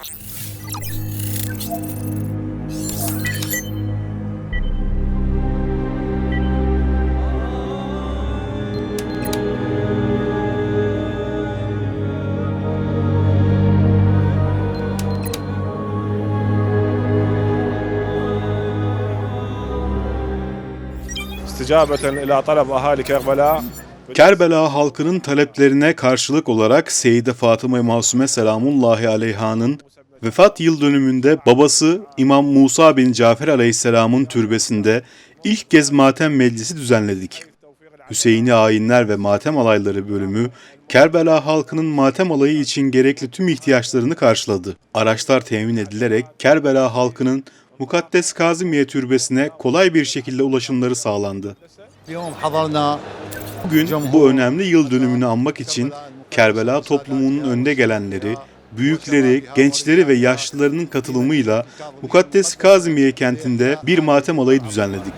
استجابة إلى طلب أهالي كربلاء. Kerbela halkının taleplerine karşılık olarak Seyyide Fatıma Masume Selamullahi Aleyha'nın vefat yıl dönümünde babası İmam Musa bin Cafer Aleyhisselam'ın türbesinde ilk kez matem meclisi düzenledik. Hüseyin'i ayinler ve matem alayları bölümü Kerbela halkının matem alayı için gerekli tüm ihtiyaçlarını karşıladı. Araçlar temin edilerek Kerbela halkının Mukaddes Kazimiye Türbesi'ne kolay bir şekilde ulaşımları sağlandı. Bugün bu önemli yıl dönümünü anmak için Kerbela toplumunun önde gelenleri, büyükleri, gençleri ve yaşlılarının katılımıyla Mukaddes Kazimiye kentinde bir matem alayı düzenledik.